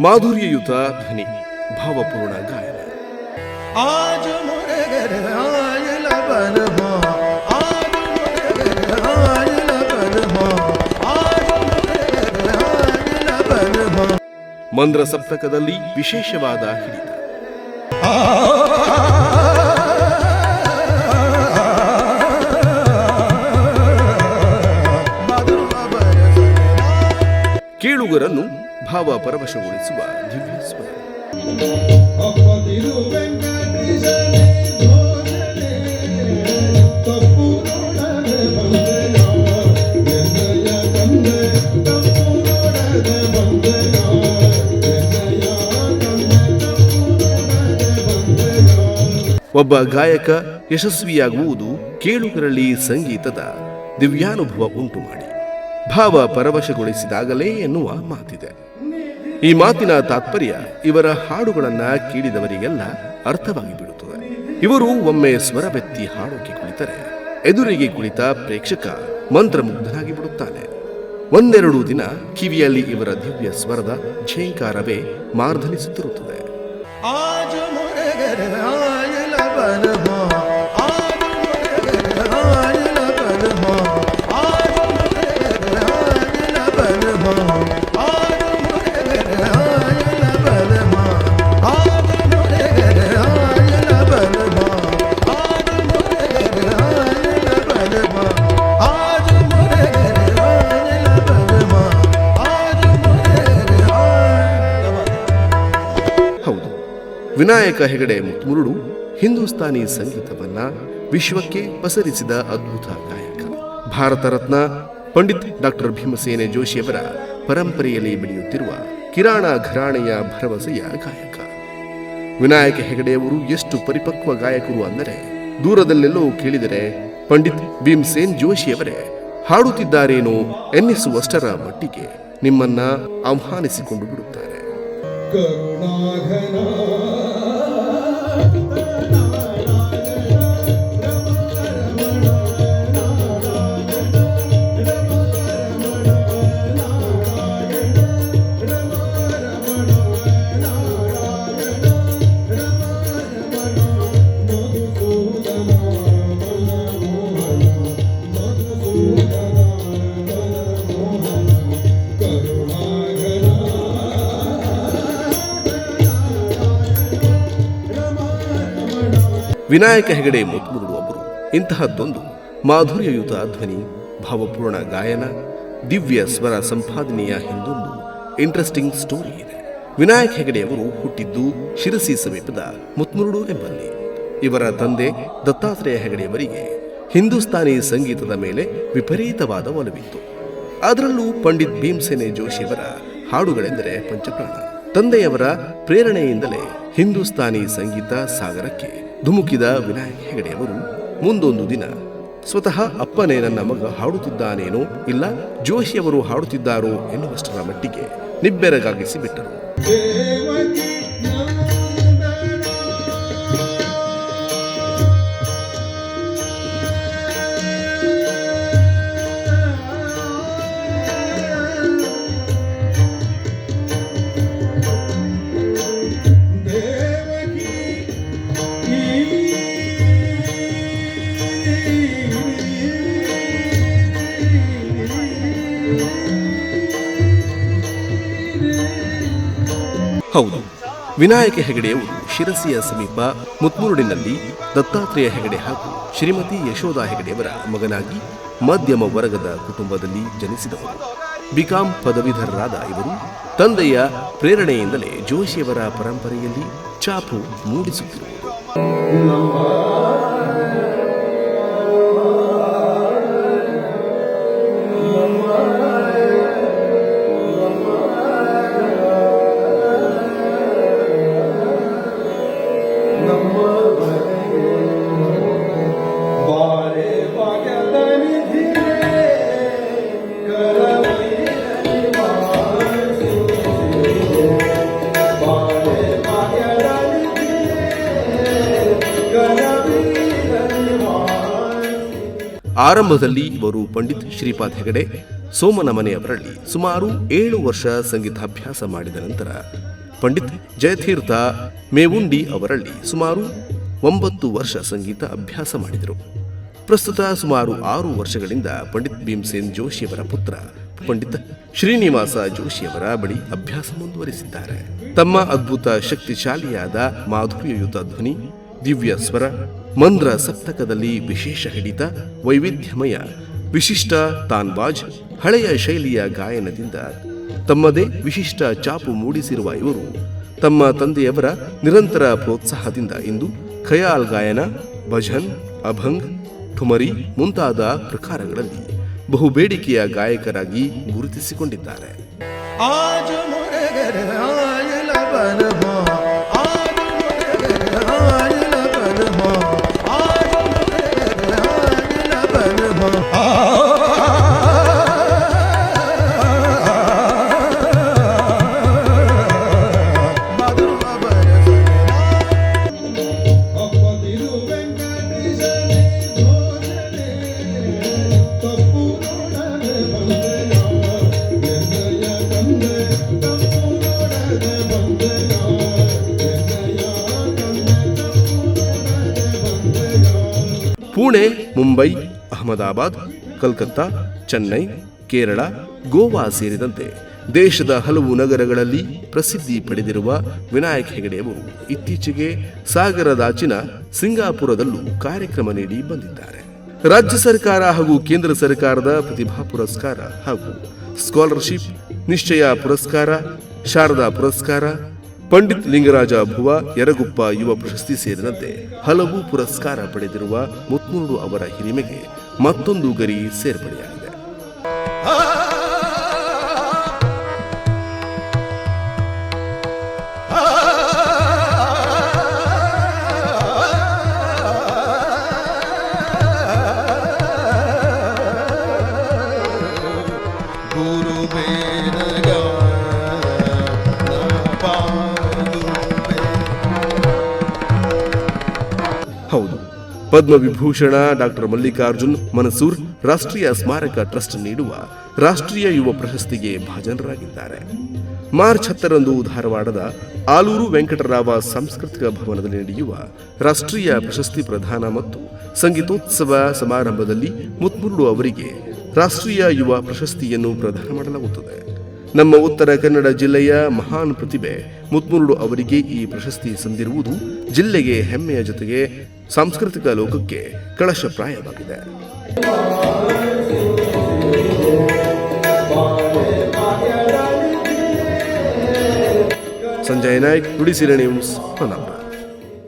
ಮಾಧುರ್ಯಯುತ ಧ್ವನಿ ಭಾವಪೂರ್ಣ ಗಾಯನ. ಮಂದ್ರ ಸಪ್ತಕದಲ್ಲಿ ವಿಶೇಷವಾದ ಹಿಡಿತ. ಕೇಳುಗರನ್ನು ಭಾವ ಪರವಶಗೊಳಿಸುವ ದಿವ್ಯ ಸ್ವರ. ಒಬ್ಬ ಗಾಯಕ ಯಶಸ್ವಿಯಾಗುವುದು ಕೇಳುಗರಲ್ಲಿ ಸಂಗೀತದ ದಿವ್ಯಾನುಭವ ಉಂಟು ಮಾಡಿ ಭಾವ ಪರವಶಗೊಳಿಸಿದಾಗಲೇ ಎನ್ನುವ ಮಾತಿದೆ. ಈ ಮಾತಿನ ತಾತ್ಪರ್ಯ ಇವರ ಹಾಡುಗಳನ್ನು ಕೇಳಿದವರಿಗೆಲ್ಲ ಅರ್ಥವಾಗಿ ಬಿಡುತ್ತದೆ. ಇವರು ಒಮ್ಮೆ ಸ್ವರವೆತ್ತಿ ಹಾಡೋಕೆ ಕುಳಿತರೆ, ಎದುರಿಗೆ ಕುಳಿತ ಪ್ರೇಕ್ಷಕ ಮಂತ್ರಮುಗ್ಧನಾಗಿ ಬಿಡುತ್ತಾನೆ. ಒಂದೆರಡು ದಿನ ಕಿವಿಯಲ್ಲಿ ಇವರ ದಿವ್ಯ ಸ್ವರದ ಝೇಂಕಾರವೇ ಮಾರ್ಧನಿಸುತ್ತಿರುತ್ತದೆ. ವಿನಾಯಕ ಹೆಗಡೆ ಮುತ್ಮುರುಡು ಹಿಂದೂಸ್ತಾನಿ ಸಂಗೀತವನ್ನ ವಿಶ್ವಕ್ಕೆ ಪಸರಿಸಿದ ಅದ್ಭುತ ಗಾಯಕ. ಭಾರತ ರತ್ನ ಪಂಡಿತ್ ಡಾಕ್ಟರ್ ಭೀಮಸೇನೆ ಜೋಶಿಯವರ ಪರಂಪರೆಯಲ್ಲಿ ಬೆಳೆಯುತ್ತಿರುವ ಕಿರಾಣ ಘರಾಣೆಯ ಭರವಸೆಯ ಗಾಯಕ. ವಿನಾಯಕ ಹೆಗಡೆಯವರು ಎಷ್ಟು ಪರಿಪಕ್ವ ಗಾಯಕರು ಅಂದರೆ ದೂರದಲ್ಲೆಲ್ಲೋ ಕೇಳಿದರೆ ಪಂಡಿತ್ ಭೀಮಸೇನ್ ಜೋಶಿಯವರೇ ಹಾಡುತ್ತಿದ್ದಾರೇನೋ ಎನ್ನಿಸುವಷ್ಟರ ಮಟ್ಟಿಗೆ ನಿಮ್ಮನ್ನ ಆಹ್ವಾನಿಸಿಕೊಂಡು ಬಿಡುತ್ತಾರೆ. கருணாகனா ವಿನಾಯಕ ಹೆಗಡೆ ಮುತ್ಮುರುಡು ಅವರು ಇಂತಹದ್ದೊಂದು ಮಾಧುರ್ಯಯುತ ಧ್ವನಿ, ಭಾವಪೂರ್ಣ ಗಾಯನ, ದಿವ್ಯ ಸ್ವರ ಸಂಪಾದನೆಯ ಹಿಂದೊಂದು ಇಂಟ್ರೆಸ್ಟಿಂಗ್ ಸ್ಟೋರಿ ಇದೆ. ವಿನಾಯಕ್ ಹೆಗಡೆಯವರು ಹುಟ್ಟಿದ್ದು ಶಿರಸಿ ಸಮೀಪದ ಮುತ್ಮುರುಡು ಎಂಬಲ್ಲಿ. ಇವರ ತಂದೆ ದತ್ತಾತ್ರೇಯ ಹೆಗಡೆಯವರಿಗೆ ಹಿಂದೂಸ್ತಾನಿ ಸಂಗೀತದ ಮೇಲೆ ವಿಪರೀತವಾದ ಒಲವಿತ್ತು. ಅದರಲ್ಲೂ ಪಂಡಿತ್ ಭೀಮಸೇನೆ ಜೋಶಿಯವರ ಹಾಡುಗಳೆಂದರೆ ಪಂಚಪ್ರಾಣ. ತಂದೆಯವರ ಪ್ರೇರಣೆಯಿಂದಲೇ ಹಿಂದೂಸ್ತಾನಿ ಸಂಗೀತ ಸಾಗರಕ್ಕೆ ಧುಮುಕಿದ ವಿನಾಯಕ ಹೆಗಡೆಯವರು ಮುಂದೊಂದು ದಿನ ಸ್ವತಃ ಅಪ್ಪನೇ ನನ್ನ ಮಗ ಹಾಡುತ್ತಿದ್ದಾನೇನೋ ಇಲ್ಲ ಜೋಶಿಯವರು ಹಾಡುತ್ತಿದ್ದಾರೋ ಎನ್ನುವಷ್ಟರ ಮಟ್ಟಿಗೆ ನಿಬ್ಬೆರಗಾಗಿಸಿ ವಿನಾಯಕ ಹೆಗಡೆಯವರು ಶಿರಸಿಯ ಸಮೀಪ ಮುತ್ಮುರುಡಿನಲ್ಲಿ ದತ್ತಾತ್ರೇಯ ಹೆಗಡೆ ಹಾಗೂ ಶ್ರೀಮತಿ ಯಶೋಧ ಹೆಗಡೆಯವರ ಮಗನಾಗಿ ಮಧ್ಯಮ ವರ್ಗದ ಕುಟುಂಬದಲ್ಲಿ ಜನಿಸಿದವರು. ಬಿಕಾಂ ಪದವೀಧರರಾದ ಇವರು ತಂದೆಯ ಪ್ರೇರಣೆಯಿಂದಲೇ ಜೋಶಿಯವರ ಪರಂಪರೆಯಲ್ಲಿ ಚಾಪು ಮೂಡಿಸುತ್ತಿರುವುದು. ಆರಂಭದಲ್ಲಿ ಇವರು ಪಂಡಿತ್ ಶ್ರೀಪಾದ್ ಹೆಗಡೆ ಸೋಮನ ಮನೆಯವರಲ್ಲಿ ಸುಮಾರು ಏಳು ವರ್ಷ ಸಂಗೀತಾಭ್ಯಾಸ ಮಾಡಿದ ನಂತರ ಪಂಡಿತ್ ಜಯತೀರ್ಥ ಮೇವುಂಡಿ ಅವರಲ್ಲಿ ಸುಮಾರು ಒಂಬತ್ತು ವರ್ಷ ಸಂಗೀತ ಅಭ್ಯಾಸ ಮಾಡಿದರು. ಪ್ರಸ್ತುತ ಸುಮಾರು ಆರು ವರ್ಷಗಳಿಂದ ಪಂಡಿತ್ ಭೀಮಸೇನ್ ಜೋಶಿಯವರ ಪುತ್ರ ಪಂಡಿತ್ ಶ್ರೀನಿವಾಸ ಜೋಶಿಯವರ ಬಳಿ ಅಭ್ಯಾಸ ಮುಂದುವರಿಸಿದ್ದಾರೆ. ತಮ್ಮ ಅದ್ಭುತ ಶಕ್ತಿಶಾಲಿಯಾದ ಮಾಧುರ್ಯಯುತ ಧ್ವನಿ, ದಿವ್ಯ ಸ್ವರ, ಮಂದ್ರ ಸಪ್ತಕದಲ್ಲಿ ವಿಶೇಷ ಹಿಡಿತ, ವೈವಿಧ್ಯಮಯ, ವಿಶಿಷ್ಟ ತಾನ್ಬಾಜ್, ಹಳೆಯ ಶೈಲಿಯ ಗಾಯನದಿಂದ ತಮ್ಮದೇ ವಿಶಿಷ್ಟ ಚಾಪು ಮೂಡಿಸಿರುವ ಇವರು ತಮ್ಮ ತಂದೆಯವರ ನಿರಂತರ ಪ್ರೋತ್ಸಾಹದಿಂದ ಇಂದು ಖಯಾಲ್ ಗಾಯನ, ಭಜನ್, ಅಭಂಗ್, ಠುಮರಿ ಮುಂತಾದ ಪ್ರಕಾರಗಳಲ್ಲಿ ಬಹು ಬೇಡಿಕೆಯ ಗಾಯಕರಾಗಿ ಗುರುತಿಸಿಕೊಂಡಿದ್ದಾರೆ. ಪುಣೆ, ಮುಂಬೈ, ಅಹಮದಾಬಾದ್, ಕಲ್ಕತ್ತಾ, ಚೆನ್ನೈ, ಕೇರಳ, ಗೋವಾ ಸೇರಿದಂತೆ ದೇಶದ ಹಲವು ನಗರಗಳಲ್ಲಿ ಪ್ರಸಿದ್ಧಿ ಪಡೆದಿರುವ ವಿನಾಯಕ್ ಹೆಗಡೆಯವರು ಇತ್ತೀಚೆಗೆ ಸಾಗರದಾಚಿನ ಸಿಂಗಾಪುರದಲ್ಲೂ ಕಾರ್ಯಕ್ರಮ ನೀಡಿ ಬಂದಿದ್ದಾರೆ. ರಾಜ್ಯ ಸರ್ಕಾರ ಹಾಗೂ ಕೇಂದ್ರ ಸರ್ಕಾರದ ಪ್ರತಿಭಾ ಪುರಸ್ಕಾರ ಹಾಗೂ ಸ್ಕಾಲರ್ಶಿಪ್, ನಿಶ್ಚಯ ಪುರಸ್ಕಾರ, ಶಾರದಾ ಪುರಸ್ಕಾರ ಪಂಡಿತ್ ಲಿಂಗರಾಜ ಭುವ ಯರಗುಪ್ಪ ಯುವ ಪ್ರಶಸ್ತಿ ಸೇರಿದಂತೆ ಹಲವು ಪುರಸ್ಕಾರ ಪಡೆದಿರುವ ಮುತ್ನೂರು ಅವರ ಹಿರಿಮೆಗೆ ಮತ್ತೊಂದು ಗರಿ ಸೇರ್ಪಡೆಯಾಗಿದೆ. ಹೌದು. ಪದ್ಮವಿಭೂಷಣ ಡಾಕ್ಟರ್ ಮಲ್ಲಿಕಾರ್ಜುನ್ ಮನಸೂರ್ ರಾಷ್ಟ್ರೀಯ ಸ್ಮಾರಕ ಟ್ರಸ್ಟ್ ನೀಡುವ ರಾಷ್ಟ್ರೀಯ ಯುವ ಪ್ರಶಸ್ತಿಗೆ ಭಾಜನರಾಗಿದ್ದಾರೆ. ಮಾರ್ಚ್ ಹತ್ತರಂದು ಧಾರವಾಡದ ಆಲೂರು ವೆಂಕಟರಾವ ಸಾಂಸ್ಕೃತಿಕ ಭವನದಲ್ಲಿ ನಡೆಯುವ ರಾಷ್ಟ್ರೀಯ ಪ್ರಶಸ್ತಿ ಪ್ರದಾನ ಮತ್ತು ಸಂಗೀತೋತ್ಸವ ಸಮಾರಂಭದಲ್ಲಿ ಮುತ್ಮುರುಡು ಅವರಿಗೆ ರಾಷ್ಟ್ರೀಯ ಯುವ ಪ್ರಶಸ್ತಿಯನ್ನು ಪ್ರದಾನ ಮಾಡಲಾಗುತ್ತದೆ. ನಮ್ಮ ಉತ್ತರ ಕನ್ನಡ ಜಿಲ್ಲೆಯ ಮಹಾನ್ ಪ್ರತಿಭೆ ಮುತ್ಮುರುಡು ಅವರಿಗೆ ಈ ಪ್ರಶಸ್ತಿ ಸಂದಿರುವುದು ಜಿಲ್ಲೆಗೆ ಹೆಮ್ಮೆಯ ಜೊತೆಗೆ ಸಾಂಸ್ಕೃತಿಕ ಲೋಕಕ್ಕೆ ಕಳಶಪ್ರಾಯವಾಗಿದೆ ಸಂಜಯ್ ನಾಯ್ಕ್ ನುಡಿಸಿರ ನ್ಯೂಸ್